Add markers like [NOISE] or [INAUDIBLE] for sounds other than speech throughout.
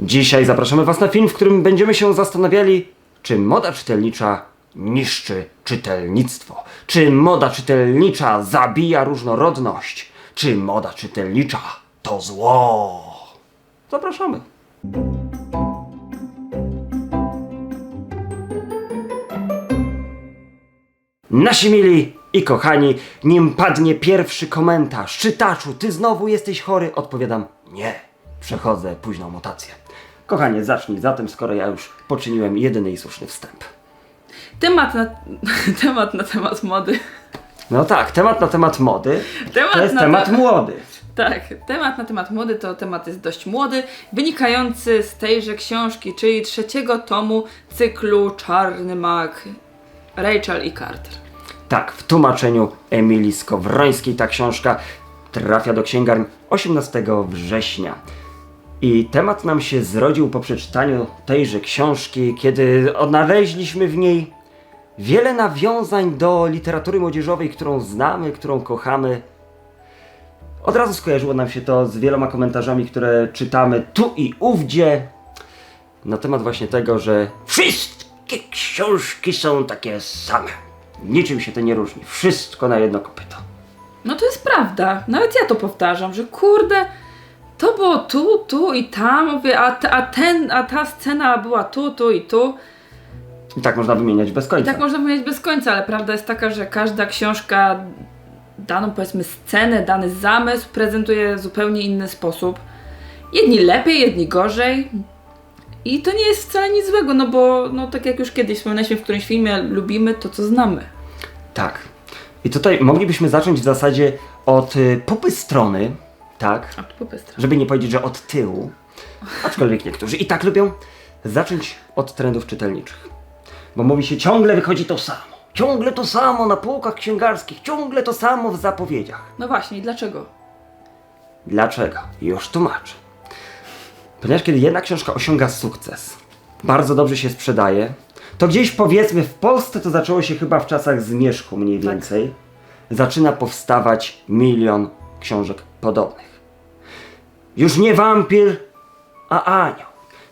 Dzisiaj zapraszamy Was na film, w którym będziemy się zastanawiali, czy moda czytelnicza niszczy czytelnictwo, czy moda czytelnicza zabija różnorodność, czy moda czytelnicza to zło. Zapraszamy. Nasi mili i kochani, nim padnie pierwszy komentarz, czytaczu, ty znowu jesteś chory, odpowiadam nie, przechodzę późną mutację. Kochanie, zacznij zatem, skoro ja już poczyniłem jedyny i słuszny wstęp. Temat na, [LAUGHS] temat na temat mody. No tak, temat na temat mody Temat to jest na temat te- młody. Tak, temat na temat mody to temat jest dość młody, wynikający z tejże książki, czyli trzeciego tomu cyklu Czarny Mag Rachel i Carter. Tak, w tłumaczeniu Emilii Skowrońskiej ta książka trafia do księgarni 18 września. I temat nam się zrodził po przeczytaniu tejże książki, kiedy odnaleźliśmy w niej wiele nawiązań do literatury młodzieżowej, którą znamy, którą kochamy. Od razu skojarzyło nam się to z wieloma komentarzami, które czytamy tu i ówdzie na temat właśnie tego, że wszystkie książki są takie same. Niczym się to nie różni. Wszystko na jedno kopyto. No to jest prawda, nawet ja to powtarzam, że kurde, to było tu, tu i tam, mówię, a, a, ten, a ta scena była tu, tu i tu. I tak można wymieniać bez I końca. tak można powiedzieć bez końca, ale prawda jest taka, że każda książka daną powiedzmy scenę, dany zamysł prezentuje w zupełnie inny sposób. Jedni lepiej, jedni gorzej. I to nie jest wcale nic złego, no bo no, tak jak już kiedyś wspominaliśmy w którymś filmie, lubimy to, co znamy. Tak. I tutaj moglibyśmy zacząć w zasadzie od y, popy strony, tak? A tu popystra. Żeby nie powiedzieć, że od tyłu. Aczkolwiek niektórzy i tak lubią zacząć od trendów czytelniczych. Bo mówi się, ciągle wychodzi to samo. Ciągle to samo na półkach księgarskich, ciągle to samo w zapowiedziach. No właśnie, i dlaczego? Dlaczego? Już tłumaczę. Ponieważ kiedy jedna książka osiąga sukces, bardzo dobrze się sprzedaje, to gdzieś powiedzmy w Polsce to zaczęło się chyba w czasach zmierzchu mniej Tak. więcej, zaczyna powstawać milion książek podobnych. Już nie wampir, a anioł.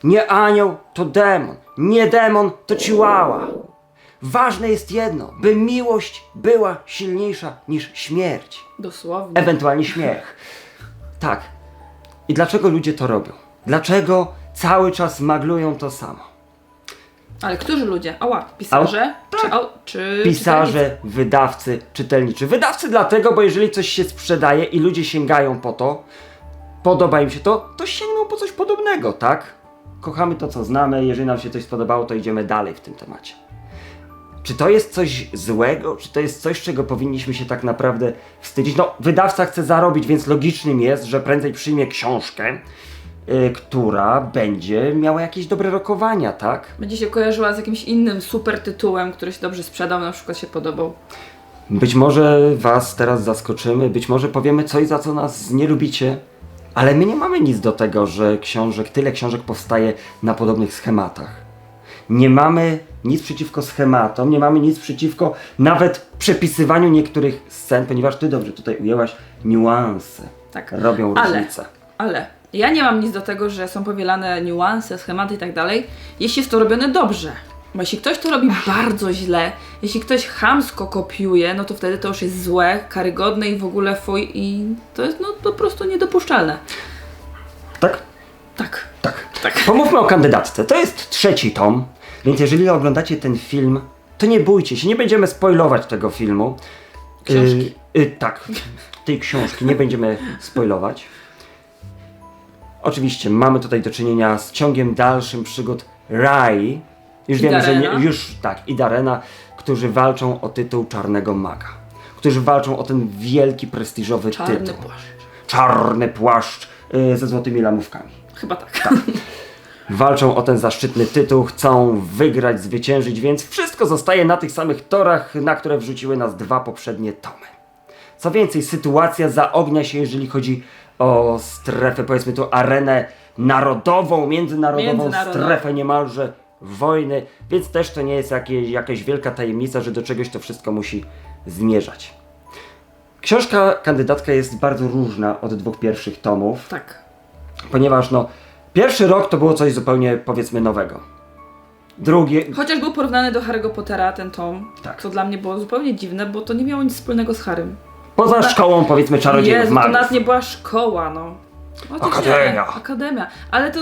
Nie anioł, to demon. Nie demon, to ciłała. Ważne jest jedno, by miłość była silniejsza niż śmierć Dosłownie. ewentualnie śmiech. Tak. I dlaczego ludzie to robią? Dlaczego cały czas maglują to samo? Ale którzy ludzie? Ała, pisarze? tak. Czy, au, czy czytelnicy? Pisarze, wydawcy, czytelniczy. Wydawcy dlatego, bo jeżeli coś się sprzedaje i ludzie sięgają po to, podoba im się to, to sięgną po coś podobnego, tak? Kochamy to, co znamy, jeżeli nam się coś spodobało, to idziemy dalej w tym temacie. Czy to jest coś złego? Czy to jest coś, czego powinniśmy się tak naprawdę wstydzić? No, wydawca chce zarobić, więc logicznym jest, że prędzej przyjmie książkę, y, która będzie miała jakieś dobre rokowania, tak? Będzie się kojarzyła z jakimś innym super tytułem, który się dobrze sprzedał, na przykład się podobał. Być może Was teraz zaskoczymy, być może powiemy coś, za co nas nie lubicie, ale my nie mamy nic do tego, że książek, tyle książek powstaje na podobnych schematach. Nie mamy nic przeciwko schematom, nie mamy nic przeciwko nawet przepisywaniu niektórych scen, ponieważ Ty dobrze tutaj ujęłaś niuanse. Tak. Robią Ale- różnicę. Ale ja nie mam nic do tego, że są powielane niuanse, schematy i tak dalej, jeśli jest to robione dobrze. Bo jeśli ktoś to robi bardzo źle, jeśli ktoś chamsko kopiuje, no to wtedy to już jest złe, karygodne i w ogóle fuj i to jest no po prostu niedopuszczalne. Tak? Tak. Tak. Tak. Pomówmy o kandydatce. To jest trzeci tom, więc jeżeli oglądacie ten film, to nie bójcie się, nie będziemy spoilować tego filmu. Książki. Y, y, tak, tej książki nie będziemy spoilować. Oczywiście mamy tutaj do czynienia z ciągiem dalszym przygód Rai. Już I wiemy, że nie, Darena. już tak, i Darena, którzy walczą o tytuł Czarnego Maga. Którzy walczą o ten wielki, prestiżowy Czarny tytuł. płaszcz. Czarny płaszcz y, ze złotymi lamówkami Chyba tak. walczą o ten zaszczytny tytuł, chcą wygrać, zwyciężyć, więc wszystko zostaje na tych samych torach, na które wrzuciły nas dwa poprzednie tomy. Co więcej, sytuacja zaognia się, jeżeli chodzi o strefę, powiedzmy tu arenę narodową, międzynarodową, Międzynarodową. strefę niemalże wojny, więc też to nie jest jakieś, jakaś wielka tajemnica, że do czegoś to wszystko musi zmierzać. Książka kandydatka jest bardzo różna od dwóch pierwszych tomów tak. ponieważ no, Pierwszy rok to było coś zupełnie, powiedzmy, nowego. Drugi, Chociaż był porównany do Harry'ego Pottera ten tom, Tak. co dla mnie było zupełnie dziwne, bo to nie miało nic wspólnego z Harrym. poza szkołą, powiedzmy, czarodziejów Jezu, to magów. nawet nie była szkoła, no. Chociaż Akademia. Nie, akademia. Ale to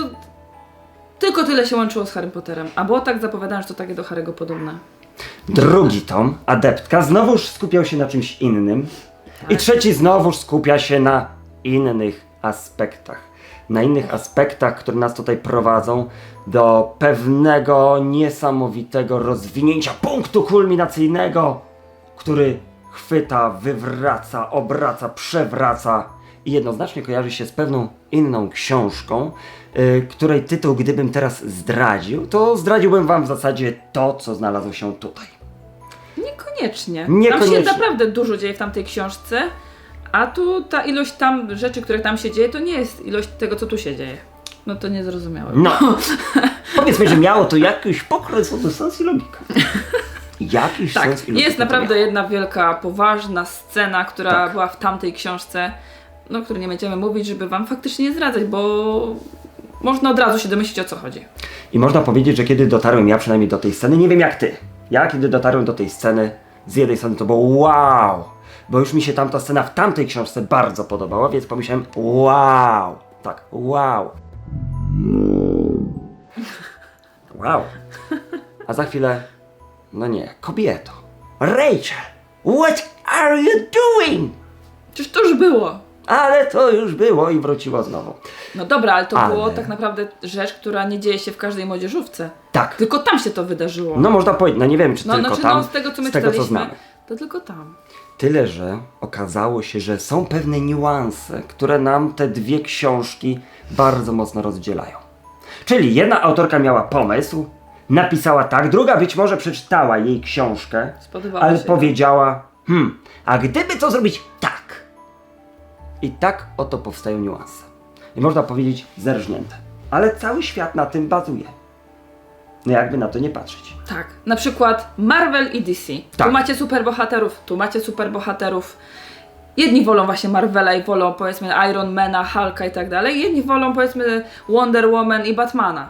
tylko tyle się łączyło z Harrym Potterem. A było tak zapowiadane, że to takie do Harry'ego podobne. Drugi tom, Adeptka, znowuż skupiał się na czymś innym. I Tak. trzeci znowuż skupia się na innych aspektach. Na innych aspektach, które nas tutaj prowadzą do pewnego niesamowitego rozwinięcia punktu kulminacyjnego, który chwyta, wywraca, obraca, przewraca i jednoznacznie kojarzy się z pewną inną książką, y, której tytuł, gdybym teraz zdradził, to zdradziłbym wam w zasadzie to, co znalazło się tutaj. Niekoniecznie. Tam Niekoniecznie. się naprawdę dużo dzieje w tamtej książce, a tu ta ilość tam rzeczy, które tam się dzieje, to nie jest ilość tego, co tu się dzieje. No to nie zrozumiałem. No, [LAUGHS] powiedzmy, że miało to jakiś pokres, sens i logika. Jakiś Tak, sens i logika. jest naprawdę jedna wielka, poważna scena, która Tak. była w tamtej książce, no, o której nie będziemy mówić, żeby wam faktycznie nie zdradzać, bo można od razu się domyślić o co chodzi. I można powiedzieć, że kiedy dotarłem ja przynajmniej do tej sceny, nie wiem jak ty, ja kiedy dotarłem do tej sceny, z jednej strony to było wow, bo już mi się tamta scena w tamtej książce bardzo podobała, więc pomyślałem wow, tak, wow. Wow. A za chwilę, no nie, kobieto. Rachel, what are you doing? Czyż to już było? Ale to już było i wróciło znowu. No dobra, ale to Ale- było tak naprawdę rzecz, która nie dzieje się w każdej młodzieżówce. Tak. Tylko tam się to wydarzyło. No można powiedzieć, no nie wiem czy no, tylko znaczy, tam, no z tego co my z tego co czytaliśmy, znamy. to tylko tam. Tyle, że okazało się, że są pewne niuanse, które nam te dwie książki bardzo mocno rozdzielają. Czyli jedna autorka miała pomysł, napisała tak, druga być może przeczytała jej książkę, ale się. powiedziała, hmm, a gdyby to zrobić tak? I tak oto powstają niuanse. I można powiedzieć zerżnięte. Ale cały świat na tym bazuje. No jakby na to nie patrzeć. Tak, na przykład Marvel i DC. Tak. Tu macie superbohaterów, tu macie superbohaterów. Jedni wolą właśnie Marvela i wolą powiedzmy Ironmana, Hulka i tak dalej. Jedni wolą powiedzmy Wonder Woman i Batmana.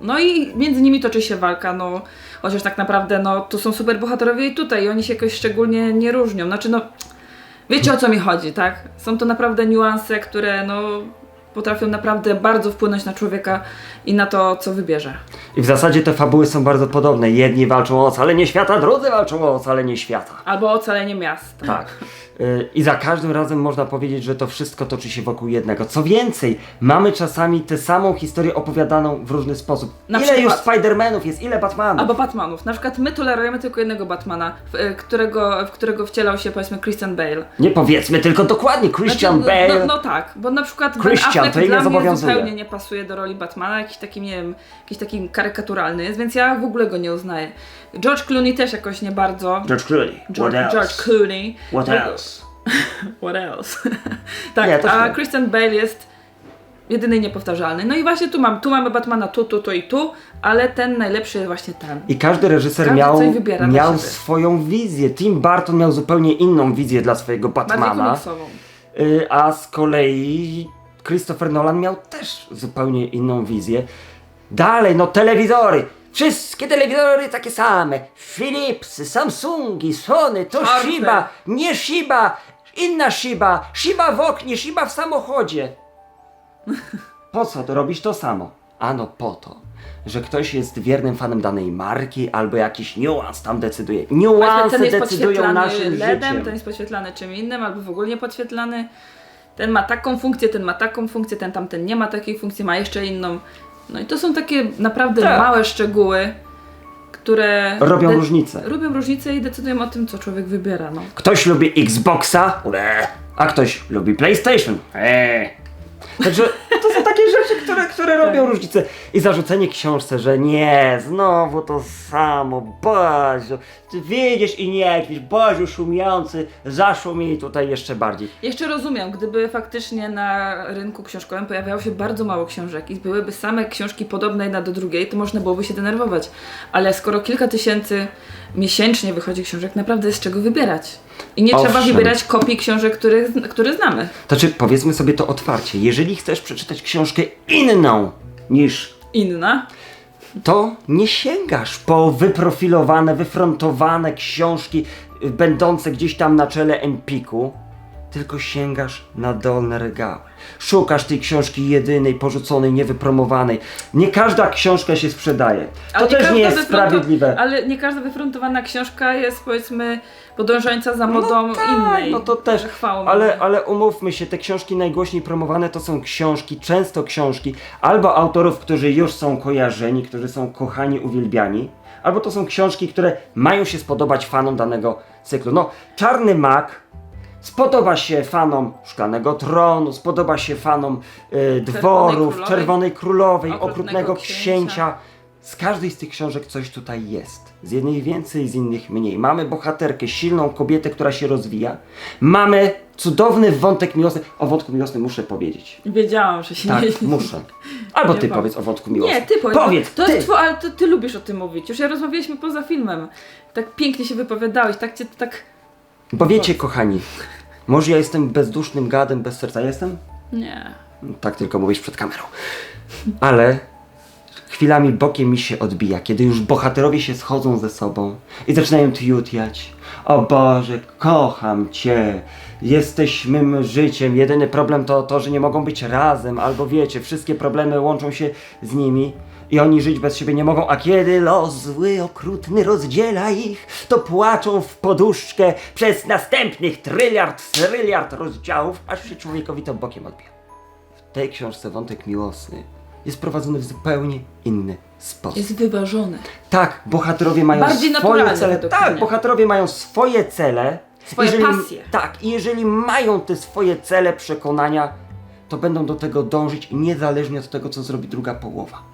No i między nimi toczy się walka, no chociaż tak naprawdę no to są superbohaterowie i tutaj i oni się jakoś szczególnie nie różnią. Znaczy no wiecie o co mi chodzi, tak? Są to naprawdę niuanse, które no potrafią naprawdę bardzo wpłynąć na człowieka i na to co wybierze. I w zasadzie te fabuły są bardzo podobne. Jedni walczą o ocalenie świata, drudzy walczą o ocalenie świata. Albo ocalenie miasta. Tak. Y, I za każdym razem można powiedzieć, że to wszystko toczy się wokół jednego. Co więcej, mamy czasami tę samą historię opowiadaną w różny sposób. Na ile przykład- już Spider-Manów jest, ile Batmanów? Albo Batmanów. Na przykład my tolerujemy tylko jednego Batmana, w, y, którego, w którego wcielał się powiedzmy Christian Bale. Nie powiedzmy tylko dokładnie, Christian Znaczy, Bale. No, no tak, bo na przykład Christian, Dla nie mnie zobowiązuje. zupełnie nie pasuje do roli Batmana, jakiś taki, nie wiem, jakiś taki karykaturalny jest, więc ja w ogóle go nie uznaję. George Clooney też jakoś nie bardzo. George Clooney. George, What else? George Clooney. What else? [LAUGHS] What else? [LAUGHS] tak, Nie, a. Christian Bale jest jedyny niepowtarzalny. No i właśnie tu mam, tu mamy Batmana tu, tu, tu i tu, ale ten najlepszy jest właśnie ten. I każdy reżyser Każdy miał, miał swoją wizję. Tim Burton miał zupełnie inną wizję dla swojego Batmana. Y, a z kolei Christopher Nolan miał też zupełnie inną wizję. Dalej, no telewizory. Wszystkie telewizory takie same. Philipsy, Samsungi, Sony, to Czwarte. Shiba, nie Shiba, inna Shiba, Shiba w oknie, Shiba w samochodzie. Po co to robisz to samo? Ano po to, że ktoś jest wiernym fanem danej marki albo jakiś niuans tam decyduje. Niuanse ten jest decydują podświetlany naszym LEDem, życiem. ten jest podświetlany czym innym, albo w ogóle nie podświetlany. Ten ma taką funkcję, ten ma taką funkcję, ten tamten nie ma takiej funkcji, ma jeszcze inną. No i to są takie naprawdę Tak. małe szczegóły, które Robią de- różnicę. Robią różnicę i decydują o tym, co człowiek wybiera. No. Ktoś lubi Xboxa, a ktoś lubi PlayStation. Eee. Także to są takie rzeczy, które, które robią różnicę. I zarzucenie książce, że nie, znowu to samo, Baziu, ty i nie jakiś Baziu szumiący, zaszumieli tutaj jeszcze bardziej. Jeszcze rozumiem, gdyby faktycznie na rynku książkowym pojawiało się bardzo mało książek i byłyby same książki podobne jedna do drugiej, to można byłoby się denerwować. Ale skoro kilka tysięcy miesięcznie wychodzi książek, naprawdę jest z czego wybierać. I nie trzeba Owszem. wybierać kopii książek, których, które znamy. Znaczy, powiedzmy sobie to otwarcie, jeżeli chcesz przeczytać książkę inną niż Inna. to nie sięgasz po wyprofilowane, wyfrontowane książki y, będące gdzieś tam na czele Empiku, tylko sięgasz na dolne regały. Szukasz tej książki jedynej, porzuconej, niewypromowanej. Nie każda książka się sprzedaje. To Ale też nie każda jest sprawiedliwe. Ale nie każda wyfrontowana książka jest powiedzmy podążająca za modą no tak, innej. No to też. Chwałą. Ale, ale umówmy się, te książki najgłośniej promowane to są książki, często książki, albo autorów, którzy już są kojarzeni, którzy są kochani, uwielbiani, albo to są książki, które mają się spodobać fanom danego cyklu. No, Czarny Mak spodoba się fanom Szklanego Tronu, spodoba się fanom y, Dworów, Królowej, Czerwonej Królowej, Okrutnego Okrutnego Księcia. Księcia. Z każdej z tych książek coś tutaj jest. Z jednej więcej, z innych mniej. Mamy bohaterkę, silną kobietę, która się rozwija. Mamy cudowny wątek miłosny. O wątku miłosnym muszę powiedzieć. Wiedziałam, że się Tak, nie... muszę. Albo Nie ty powiedz o wątku miłosnym. Nie, ty powiedz. Powiedz, to ty. Jest two, ale to ty lubisz o tym mówić. Już ja rozmawialiśmy poza filmem. Tak pięknie się wypowiadałeś, tak cię tak... Bo wiecie, kochani, może ja jestem bezdusznym gadem, bez serca jestem? Nie. Tak tylko mówisz przed kamerą. Ale chwilami bokiem mi się odbija, kiedy już bohaterowie się schodzą ze sobą i zaczynają tjutjać. O Boże, kocham Cię. Jesteś mym życiem. Jedyny problem to to, że nie mogą być razem, albo wiecie, wszystkie problemy łączą się z nimi. I oni żyć bez siebie nie mogą, a kiedy los zły, okrutny rozdziela ich, to płaczą w poduszkę przez następnych tryliard, tryliard rozdziałów, aż się człowiekowi to bokiem odbija w tej książce wątek miłosny jest prowadzony w zupełnie inny sposób. Jest wyważony. Tak, bohaterowie mają Bardziej swoje cele. Tak, bohaterowie mają swoje cele. Swoje pasje. Tak, i jeżeli mają te swoje cele, przekonania, to będą do tego dążyć niezależnie od tego, co zrobi druga połowa.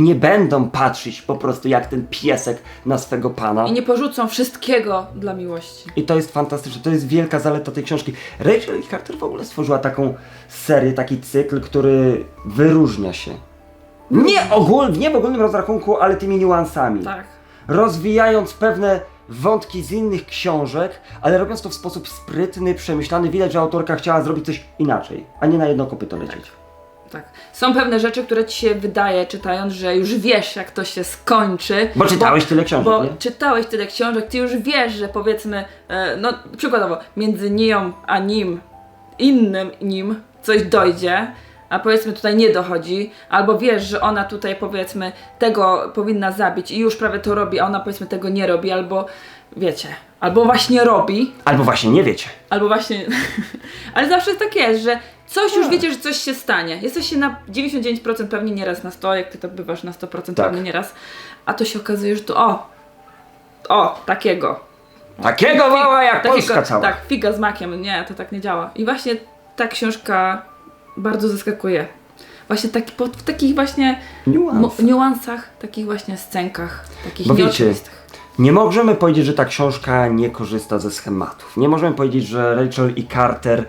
I nie będą patrzeć po prostu jak ten piesek na swego pana. I nie porzucą wszystkiego dla miłości. I to jest fantastyczne, to jest wielka zaleta tej książki. Rachel Carter w ogóle stworzyła taką serię, taki cykl, który wyróżnia się. Nie, ogól, nie w ogólnym rozrachunku, ale tymi niuansami. Tak. Rozwijając pewne wątki z innych książek, ale robiąc to w sposób sprytny, przemyślany. Widać, że autorka chciała zrobić coś inaczej, a nie na jedno kopyto lecieć. Tak. Są pewne rzeczy, które ci się wydaje, czytając, że już wiesz, jak to się skończy. Bo czytałeś tyle książek, Bo nie? czytałeś tyle książek, ty już wiesz, że powiedzmy, e, no przykładowo, między nią a nim, innym nim, coś dojdzie, a powiedzmy tutaj nie dochodzi, albo wiesz, że ona tutaj powiedzmy tego powinna zabić i już prawie to robi, a ona powiedzmy tego nie robi, albo wiecie, albo właśnie robi, Albo właśnie nie wiecie. Albo właśnie. [LAUGHS] Ale zawsze tak jest, że coś już wiecie, że coś się stanie. Jesteś się na 99% pewnie nieraz na 100, jak ty to bywasz na 100% Tak. pewnie nieraz. A to się okazuje, że to o! O, takiego. Takiego mała jak takiego Polska cała. Tak, figa z makiem. Nie, to tak nie działa. I właśnie ta książka bardzo zaskakuje. Właśnie taki, po, w takich właśnie Niuans. mo- niuansach, takich właśnie scenkach, takich Bo wiecie, nieoczywistych. Nie możemy powiedzieć, że ta książka nie korzysta ze schematów. Nie możemy powiedzieć, że Rachel i Carter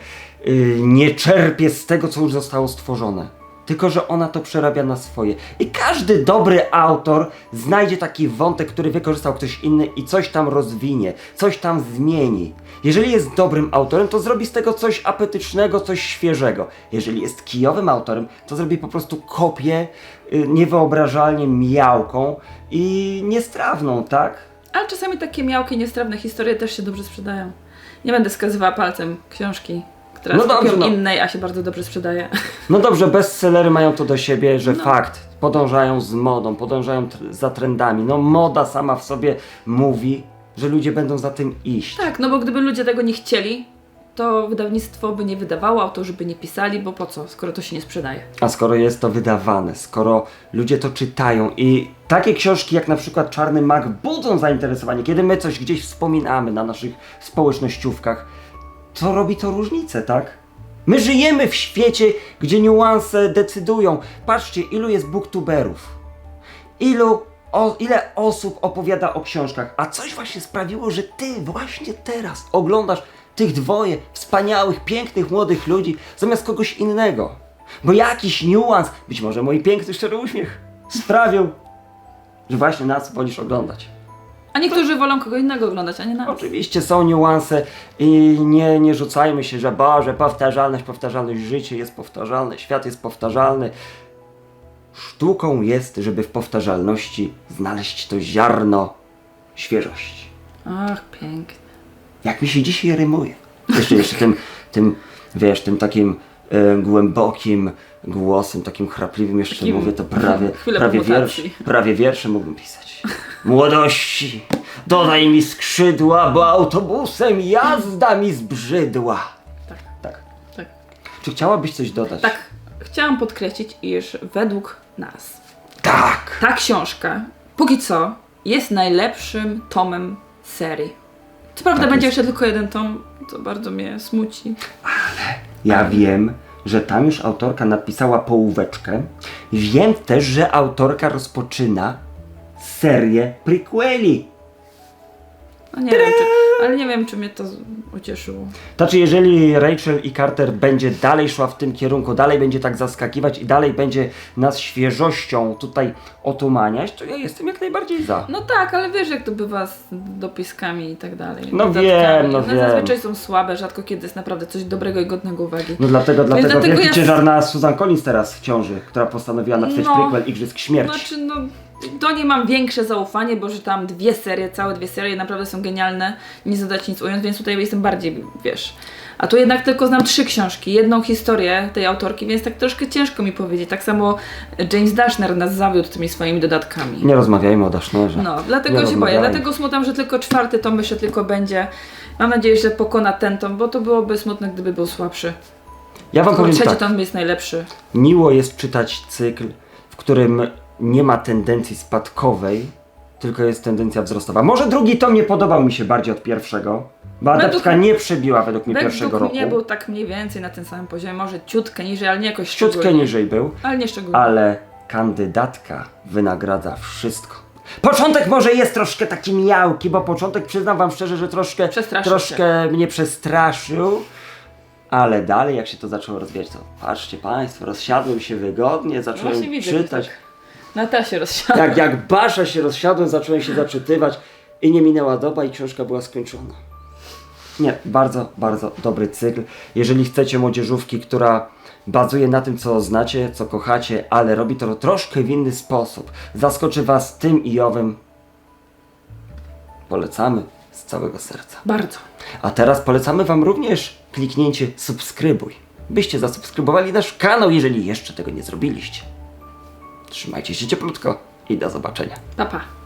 y, nie czerpie z tego, co już zostało stworzone. Tylko, że ona to przerabia na swoje. I każdy dobry autor znajdzie taki wątek, który wykorzystał ktoś inny i coś tam rozwinie, coś tam zmieni. Jeżeli jest dobrym autorem, to zrobi z tego coś apetycznego, coś świeżego. Jeżeli jest kijowym autorem, to zrobi po prostu kopię y, niewyobrażalnie miałką i niestrawną, tak? Ale czasami takie miałkie, niestrawne historie też się dobrze sprzedają. Nie będę wskazywała palcem książki, która No dobrze, no. innej, a się bardzo dobrze sprzedaje. [LAUGHS] No dobrze, bestsellery mają to do siebie, że No. fakt, podążają z modą, podążają tr- za trendami. No moda sama w sobie mówi, że ludzie będą za tym iść. Tak, no bo gdyby ludzie tego nie chcieli, to wydawnictwo by nie wydawało, autorzy by nie pisali, bo po co, skoro to się nie sprzedaje. A skoro jest to wydawane, skoro ludzie to czytają i takie książki jak na przykład Czarny Mak budzą zainteresowanie, kiedy my coś gdzieś wspominamy na naszych społecznościówkach, to robi to różnicę, tak? My żyjemy w świecie, gdzie niuanse decydują. Patrzcie, ilu jest booktuberów. Ilu, o, ile osób opowiada o książkach, a coś właśnie sprawiło, że ty właśnie teraz oglądasz tych dwoje wspaniałych, pięknych, młodych ludzi zamiast kogoś innego. Bo jakiś niuans, być może mój piękny, szczery uśmiech sprawił, że właśnie nas wolisz oglądać. A niektórzy wolą kogo innego oglądać, a nie nas. Oczywiście są niuanse i nie, nie rzucajmy się, że Boże, powtarzalność, powtarzalność, życie jest powtarzalne, świat jest powtarzalny. Sztuką jest, żeby w powtarzalności znaleźć to ziarno świeżości. Ach, pięknie. Jak mi się dzisiaj rymuje. Jeszcze, jeszcze tym, tym, wiesz, tym takim e, głębokim głosem, takim chrapliwym jeszcze Takim- mówię, to prawie, chwilę prawie, wiersz, mutacji. prawie wiersze mógłbym pisać. Młodości, dodaj mi skrzydła, bo autobusem jazda mi zbrzydła. Tak, Tak. tak. Czy chciałabyś coś dodać? Tak, chciałam podkreślić, iż według nas Tak. ta książka, póki co, jest najlepszym tomem serii. Co prawda Tak będzie jeszcze tylko jeden tom, to bardzo mnie smuci. Ja wiem, że tam już autorka napisała połóweczkę. Wiem też, że autorka rozpoczyna serię prequeli. No nie wiem, czy, ale nie wiem, czy mnie to ucieszyło. Znaczy, jeżeli Rachel i Carter będzie dalej szła w tym kierunku, dalej będzie tak zaskakiwać i dalej będzie nas świeżością tutaj otumaniać, to ja jestem jak najbardziej za. No tak, ale wiesz jak to bywa z dopiskami i tak dalej. No dodatkami. wiem, no One wiem. zazwyczaj są słabe, rzadko kiedy jest naprawdę coś dobrego i godnego uwagi. No dlatego, dlatego, dlatego wielki ja- ciężar na Susan Collins teraz w ciąży, która postanowiła napisać No. prequel Igrzysk Śmierci. Znaczy, no, do niej mam większe zaufanie, bo że tam dwie serie, całe dwie serie naprawdę są genialne, nie zadać nic ująć, więc tutaj jestem bardziej, wiesz. A tu jednak tylko znam trzy książki, jedną historię tej autorki, więc tak troszkę ciężko mi powiedzieć. Tak samo James Dashner nas zawiódł tymi swoimi dodatkami. Nie rozmawiajmy o Dashnerze. No, dlatego Nie się boję, dlatego smutam, że tylko czwarty tom jeszcze tylko będzie. Mam nadzieję, że pokona ten tom, bo to byłoby smutne, gdyby był słabszy. Ja wam Tylko powiem trzeci tak. tom jest najlepszy. Miło jest czytać cykl, w którym nie ma tendencji spadkowej, tylko jest tendencja wzrostowa. Może drugi tom nie podobał mi się bardziej od pierwszego, bo Według- adaptka nie przebiła według mnie Według pierwszego roku. mnie był tak mniej więcej na tym samym poziomie, może ciutkę niżej, ale nie jakoś Ciutkę szczególnie. niżej był, Ale nie szczególnie. ale kandydatka wynagradza wszystko. Początek może jest troszkę taki miałki, bo początek przyznam wam szczerze, że troszkę, Przestraszył troszkę mnie przestraszył. Ale dalej, jak się to zaczęło rozwijać, to patrzcie Państwo, rozsiadłem się wygodnie, zacząłem Właśnie widzę, że czytać. tak. Na ta się rozsiadła. Jak, jak basza się rozsiadłem, zacząłem się zaczytywać i nie minęła doba i książka była skończona. Nie, bardzo, bardzo dobry cykl. Jeżeli chcecie młodzieżówki, która bazuje na tym, co znacie, co kochacie, ale robi to troszkę w inny sposób, zaskoczy Was tym i owym, polecamy z całego serca. Bardzo. A teraz polecamy Wam również kliknięcie subskrybuj, byście zasubskrybowali nasz kanał, jeżeli jeszcze tego nie zrobiliście. Trzymajcie się cieplutko i do zobaczenia. Pa, pa.